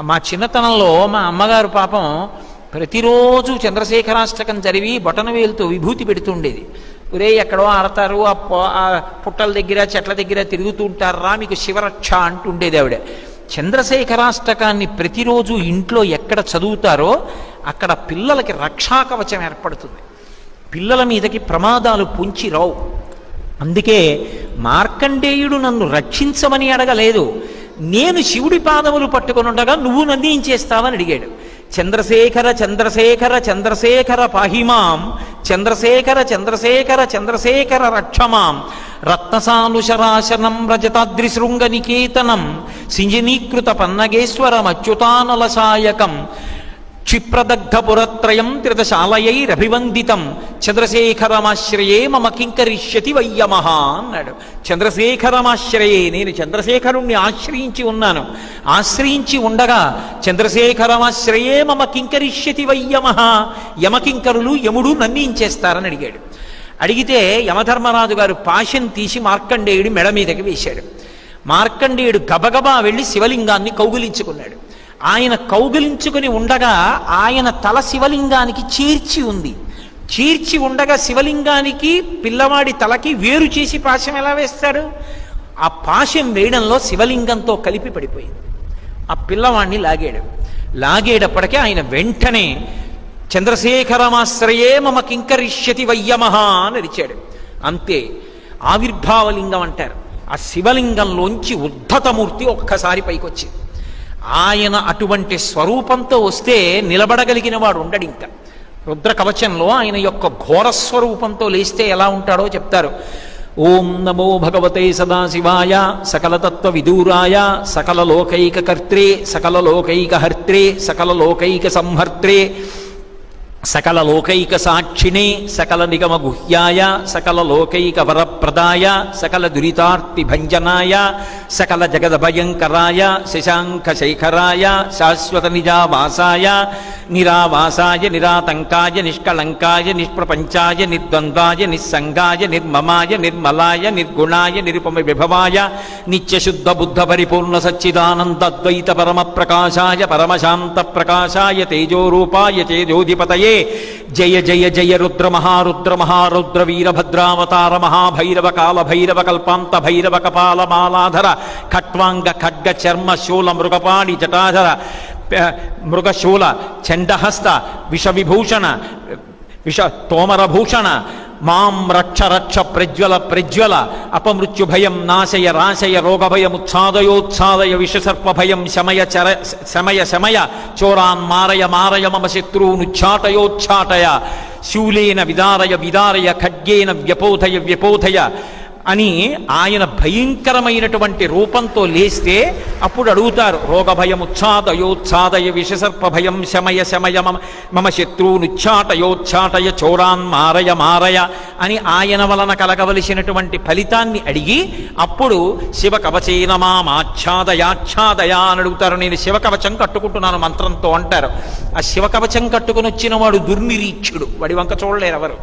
మా చిన్నతనంలో మా అమ్మగారు పాపం ప్రతిరోజు చంద్రశేఖరాష్టకం చదివి బొటనవేలుతో విభూతి పెడుతుండేది. ఒరే ఎక్కడో ఆడతారు ఆ ఆ పుట్టల దగ్గర చెట్ల దగ్గర తిరుగుతూ ఉంటారా మీకు శివరక్ష అంటుండేది ఆవిడ. చంద్రశేఖరాష్టకాన్ని ప్రతిరోజు ఇంట్లో ఎక్కడ చదువుతారో అక్కడ పిల్లలకి రక్షాకవచం ఏర్పడుతుంది. పిల్లల మీదకి ప్రమాదాలు పొంచి రావు. అందుకే మార్కండేయుడు నన్ను రక్షించమని అడగలేదు. నేను శివుడి పాదములు పట్టుకొని ఉండగా నువ్వు నన్ను ఏం చేస్తావని అడిగాడు. చంద్రశేఖర చంద్రశేఖర చంద్రశేఖర పాహిమాం చంద్రశేఖర చంద్రశేఖర చంద్రశేఖర రక్షమాం. రత్నసానుశరాశనం రజతాద్రిశృంగ నికేతనం సింజనీకృత పన్నగేశ్వరం అచ్యుతానలసాయకం క్షిప్రదగ్ధపురత్రయం త్రితశాలయైరభివందితం చంద్రశేఖరమాశ్రయే మమ కింకరిష్యతి వయ్యమహ అన్నాడు చంద్రశేఖరమాశ్రయే నేను చంద్రశేఖరుణ్ణి ఆశ్రయించి ఉన్నాను। ఆశ్రయించి ఉండగా చంద్రశేఖరమాశ్రయే మమ కింకరిష్యతి వయ్యమహ। యమకింకరులు యముడు నన్నించేస్తారని అడిగాడు। అడిగితే యమధర్మరాజు గారు పాశం తీసి మార్కండేయుడి మెడ మీదకి వేశాడు। మార్కండేయుడు గబగబా వెళ్ళి శివలింగాన్ని కౌగులించుకున్నాడు। ఆయన కౌగిలించుకుని ఉండగా ఆయన తల శివలింగానికి చీర్చి ఉంది. చీర్చి ఉండగా శివలింగానికి పిల్లవాడి తలకి వేరు చేసి పాశం ఎలా వేస్తాడు ఆ పాశం వేయడంలో శివలింగంతో కలిపి పడిపోయింది. ఆ పిల్లవాడిని లాగాడు. లాగేటప్పటికే ఆయన వెంటనే చంద్రశేఖరమాశ్రయే మమ కింకరిష్యతి వయ్యమహ అని అరిచాడు. అంతే ఆవిర్భావలింగం అంటారు. ఆ శివలింగంలోంచి ఉద్ధతమూర్తి ఒక్కసారి పైకొచ్చింది. ఆయన అటువంటి స్వరూపంతో వస్తే నిలబడగలిగిన వాడు ఉండడు ఇంకా. రుద్ర కవచంలో ఆయన యొక్క ఘోర స్వరూపంతో లేస్తే ఎలా ఉంటాడో చెప్తారు. ఓం నమో భగవతే సదాశివాయ సకలతత్వ విదూరాయ సకల లోకైక కర్త్రే సకల లోకైక హర్త్రే సకల లోకైక సంహర్త్రే. సకల లోకైక సాక్షిణే సకల నిగమ గుహ్యాయ సకల లోకైక వరప్రదాయ సకల దురితార్తి భంజనాయ సకల జగద భయంకరాయ శశాంక శేఖరాయ శాశ్వత నిజావాసాయ నిరావాసాయ నిరాతంకాయ నిష్కళంకాయ నిష్ప్రపంచాయ నిర్ద్వంద్వాయ నిస్సంగాయ నిర్మమాయ నిర్మలాయ నిర్గుణాయ నిరుపమ విభవాయ నిత్యశుద్ధ బుద్ధ పరిపూర్ణ సచ్చిదానంద ద్వైత పరమ ప్రకాశాయ పరమశాంత ప్రకాశాయ తేజోరూపాయ తేజోధిపతయే జయ జయ జయ రుద్ర మహారుద్ర మహారుద్ర వీరభద్రావతార మహాభైరవ కాల భైరవ కల్పాంత భైరవ కపాల మాలాధర ఖట్వాంగ ఖడ్గ చర్మ శూల మృగపాణి జటాధర మృగశూల చండహస్త విషవిభూషణ విష తోమరభూషణ మాం రక్ష రక్ష ప్రజ్వల ప్రజ్వల అపమృత్యు భయం నాశయ రాశయ రోగభయముచ్ఛాదయోచ్ఛాదయ విషసర్పభయం శమయ చర శమయ శమయ చోరాన్ మారయ మారయ మమ శత్రువునుచ్ఛాటయోచ్ఛాటయ శూలేన విదారయ విదారయ ఖడ్గేన వ్యపోధయ వ్యపోధయ అని ఆయన భయంకరమైనటువంటి రూపంతో లేస్తే అప్పుడు అడుగుతారు రోగ భయముచ్ఛాదయోచ్ఛాదయ విషసర్ప భయం శమయ శమయ మమ మమ శత్రువునుచ్ఛాటయోచ్ఛాటయ చోరాన్ మారయ మారయ అని ఆయన వలన కలగవలసినటువంటి ఫలితాన్ని అడిగి అప్పుడు శివ కవచేన మామాచ్ఛాదయాచ్ఛాదయ అని అడుగుతారు. నేను శివ కవచం కట్టుకుంటున్నాను మంత్రంతో అంటారు. ఆ శివ కవచం కట్టుకుని వచ్చిన వాడు దుర్నిరీక్షుడు. వాడి వంక చూడలేరు ఎవరు.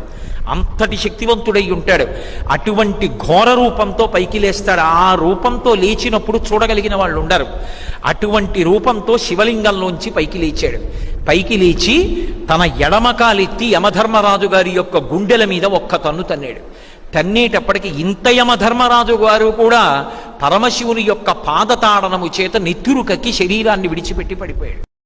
అంతటి శక్తివంతుడై ఉంటాడు. అటువంటి ఘోర రూపంతో పైకి లేస్తాడు. ఆ రూపంతో లేచినప్పుడు చూడగలిగిన వాళ్ళు ఉండరు. అటువంటి రూపంతో శివలింగంలోంచి పైకి లేచాడు. పైకి లేచి తన ఎడమకాలెత్తి యమధర్మరాజు గారి యొక్క గుండెల మీద ఒక్క తన్ను తన్నాడు. తన్నేటప్పటికి ఇంత యమధర్మరాజు గారు కూడా పరమశివుని యొక్క పాదతాడనము చేత నెత్తురు కక్కి శరీరాన్ని విడిచిపెట్టి పడిపోయాడు.